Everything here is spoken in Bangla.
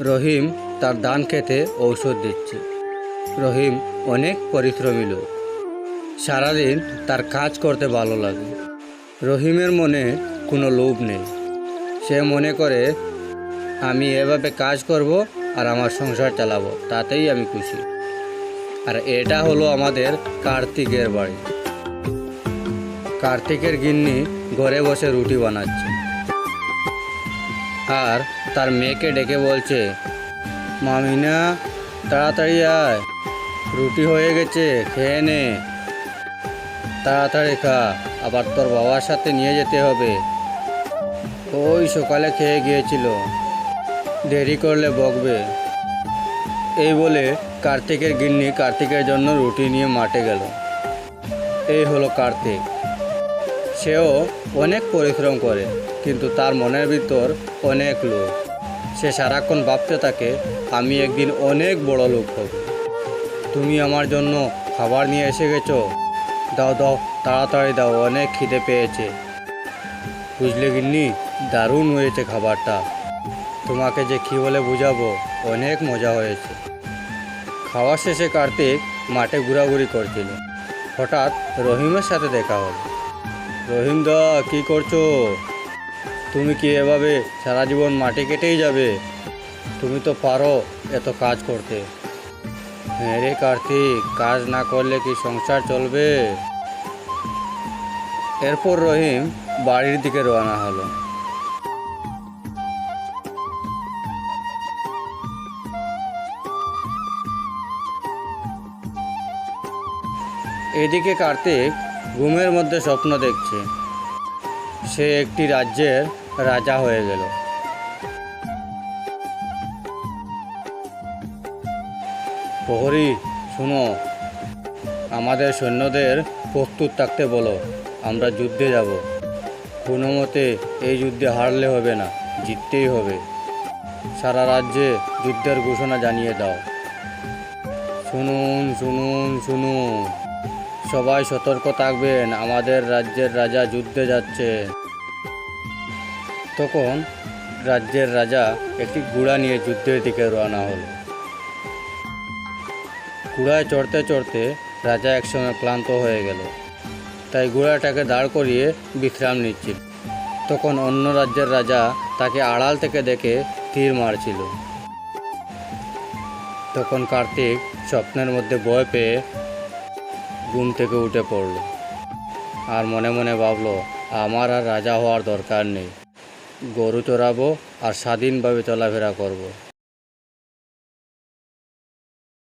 রহিম তার ধান খেতে ঔষধ দিচ্ছে। রহিম অনেক পরিশ্রমী লোক। সারাদিন তার কাজ করতে ভালো লাগে। রহিমের মনে কোনো লোভ নেই। সে মনে করে, আমি এভাবে কাজ করব আর আমার সংসার চালাবো, তাতেই আমি খুশি। আর এটা হলো আমাদের কার্তিকের বাড়ি। কার্তিকের গিন্নি ঘরে বসে রুটি বানাচ্ছে। আর তার মেয়েকে ডেকে বলছে, মামিনা, তাড়াতাড়ি আয়। রুটি হয়ে গেছে, খেয়ে নে। তাড়াতাড়ি খা, আবার তোর বাবার সাথে নিয়ে যেতে হবে। ওই সকালে খেয়ে গিয়েছিল। দেরি করলে বকবে। এই বলে কার্তিকের গিন্নি কার্তিকের জন্য রুটি নিয়ে মাঠে গেল। এই হলো কার্তিক। সেও অনেক পরিশ্রম করে, কিন্তু তার মনের ভিতর অনেক লোক সে সারাক্ষণ ভাবতে থাকে, আমি একদিন অনেক বড় লোক হব। তুমি আমার জন্য খাবার নিয়ে এসে গেছো? দাও দাও, তাড়াতাড়ি দাও, অনেক খিদে পেয়েছে। বুঝলে গিন্নি, দারুণ হয়েছে খাবারটা। তোমাকে যে কী বলে বুঝাবো, অনেক মজা হয়েছে। খাওয়া শেষে কার্তিক মাঠে ঘোরাঘুরি করছিল। হঠাৎ রহিমের সাথে দেখা হলো। রহিম দা কী করছ? তুমি কি এভাবে সারা জীবন মাটি কেটেই যাবে? তুমি তো পারো এত কাজ করতে। হ্যাঁ রে কার্তিক, কাজ না করলে কি সংসার চলবে? এরপর রহিম বাড়ির দিকে রওনা হলো। এদিকে কার্তিক ঘুমের মধ্যে স্বপ্ন দেখছে। সে একটি রাজ্যের রাজা হয়ে গেল। প্রহরী, শুনো। আমাদের সৈন্যদের প্রস্তুত থাকতে বলো। আমরা যুদ্ধে যাব। কোনো মতে এই যুদ্ধে হারলে হবে না, জিততেই হবে। সারা রাজ্যে যুদ্ধের ঘোষণা জানিয়ে দাও। শুনুন শুনুন শুনুন। সবাই সতর্ক থাকবেন, আমাদের রাজ্যের রাজা যুদ্ধে যাচ্ছে। তখন রাজ্যের রাজা একটি ঘোড়া নিয়ে যুদ্ধের দিকে রওনা হল। ঘোড়ায় চড়তে চড়তে রাজা একসময় ক্লান্ত হয়ে গেল। তাই ঘোড়াটাকে দাঁড় করিয়ে বিশ্রাম নিচ্ছিল। তখন অন্য রাজ্যের রাজা তাকে আড়াল থেকে দেখে তীর মারছিল। তখন কার্তিক স্বপ্নের মধ্যে ভয় পেয়ে ঘুম থেকে উঠে পড়ল আর মনে মনে ভাবলো, আমার আর রাজা হওয়ার দরকার নেই গরু চড়াবো আর স্বাধীনভাবে চলাফেরা করব।